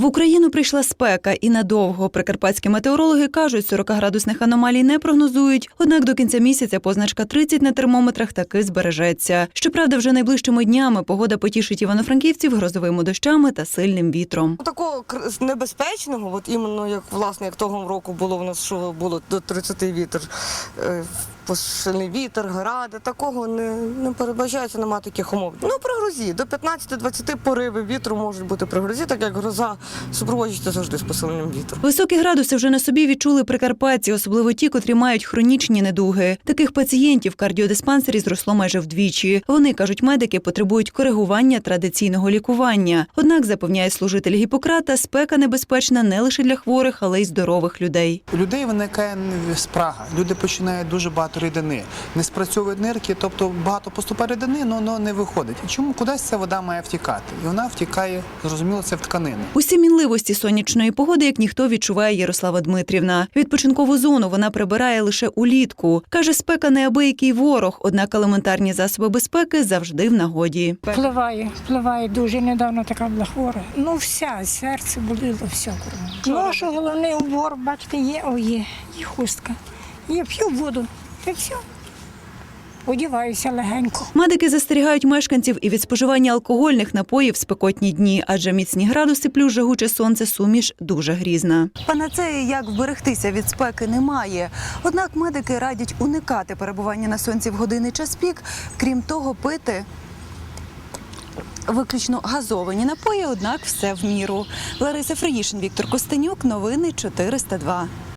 В Україну прийшла спека і надовго. Прикарпатські метеорологи кажуть, 40-градусних аномалій не прогнозують. Однак до кінця місяця позначка 30 на термометрах таки збережеться. Щоправда, вже найближчими днями погода потішить івано-франківців грозовими дощами та сильним вітром. Такого кр- небезпечного, от іменно як власне як того року було в нас, що було до 30 вітер, е, посильний вітер, гради, такого не, не передбачається, нема таких умов. Ну, при грозі, до 15-20 поривів вітру можуть бути при грозі, так як гроза супроводжується завжди з посиленням вітру. Високі градуси вже на собі відчули прикарпатці, особливо ті, котрі мають хронічні недуги. Таких пацієнтів в кардіодиспансері зросло майже вдвічі. Вони кажуть, медики потребують коригування традиційного лікування. Однак запевняє служитель Гіппократа, спека небезпечна не лише для хворих, але й здорових людей. У людей виникає спрага. Люди починають дуже багато рідини. Не спрацьовують нирки, тобто багато поступає рідини, але воно не виходить. І чому кудись ця вода має втікати? І вона втікає, зрозуміло, це в тканини. Усі мінливості сонячної погоди, як ніхто відчуває Ярослава Дмитрівна. Відпочинкову зону вона прибирає лише улітку. Каже, спека неабиякий ворог, однак елементарні засоби безпеки завжди в нагоді. Впливає, впливає дуже. Недавно така була хвора. Ну, вся, серце боліло, все. Ну, що головний убор, бачите, є, о, є, є хустка. Я п'ю воду, та все. Одіваюся легенько. Медики застерігають мешканців і від споживання алкогольних напоїв в спекотні дні, адже міцні градуси плюс жагуче сонце суміш дуже грізна. Панацеї, як вберегтися від спеки, немає. Однак медики радять уникати перебування на сонці в години час пік. Крім того, пити виключно газовані напої, однак все в міру. Лариса Фриїшин, Віктор Костенюк, новини 402.